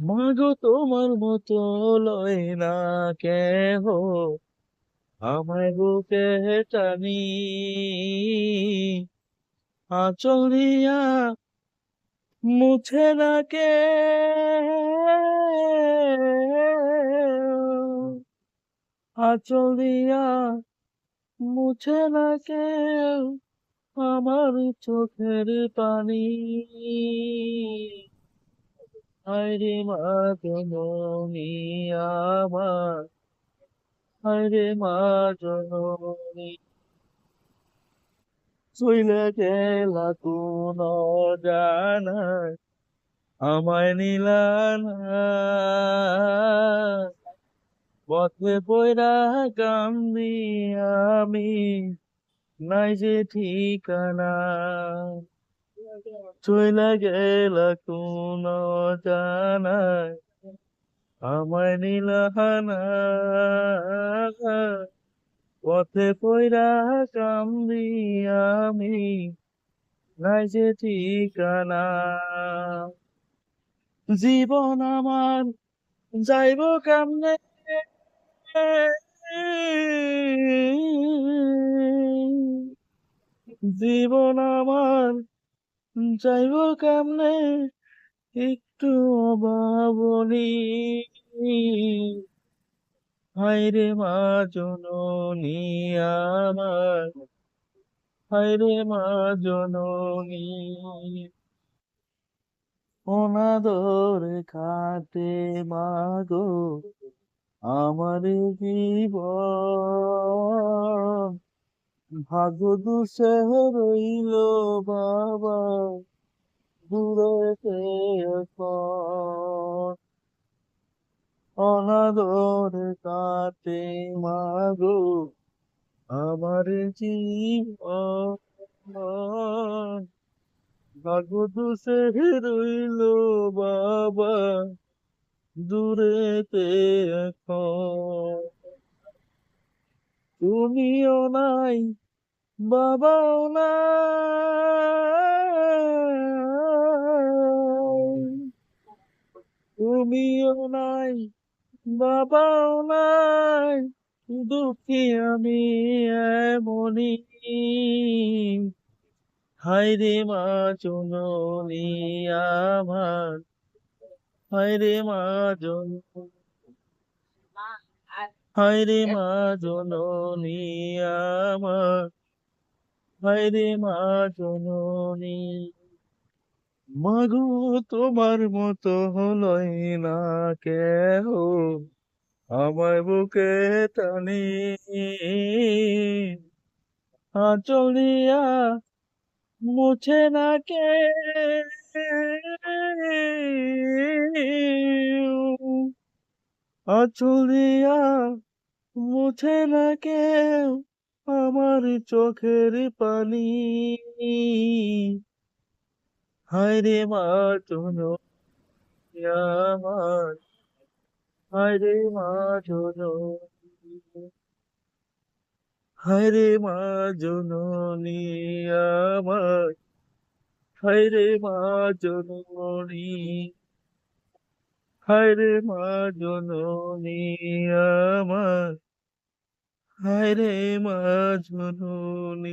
মাগো তোমার মতো লয় না কেহ। আমায় বুকে টানি আঁচল দিয়া মুছে না কে। আঁচল দিয়া মুছে কেউ আমার চোখের পানি। হায়রে মা জননী আমার হায়রে মা জননী চইলে গেলা কোন জানায় আমায় নিলানা পথে পয়রা কান্দি আমি, নাই যে ঠিকানা। চইলা গেলা কোন জানায় আমায় নিলাহানা পথে পয়রা কান্দি আমি, নাই যে ঠিকানা। জীবন আমার যাইব কেমনে? জীবন আমার যাইব কেমনে? একটু অভাবনী। হায়রে মা জননী আমার। হায়রে মা জননী। অনাদর খাটে মাগো আমার জীবন। ভাগ্য দুসে রইল বাবা, দূরেতে অনাদর কাটে মাগো, আমার জীবন ভাগ্য দুসে রইল বাবা, দূরেতে এখন তুমিও নাই, বাবাও নাই। তুমিও নাই, বাবাও নাই, দুঃখী আমি এমনই। হায়রে মা জননী আমার হায়রে মা জন হায়রে মা জননী আমার হায়রে মা জননী। মাগো তোমার মতো হলই না কেহ আমার বুকে টানি। আচলিয়া মুছে না কে আচলিয়া মুছে না কেউ আমার চোখের পানি। হায়রে মা জননী আমার হায়রে মা জননী হায়রে মা জননী আমার হায়রে মা জননী হায়রে মা। আমার হায়রে মা জননী।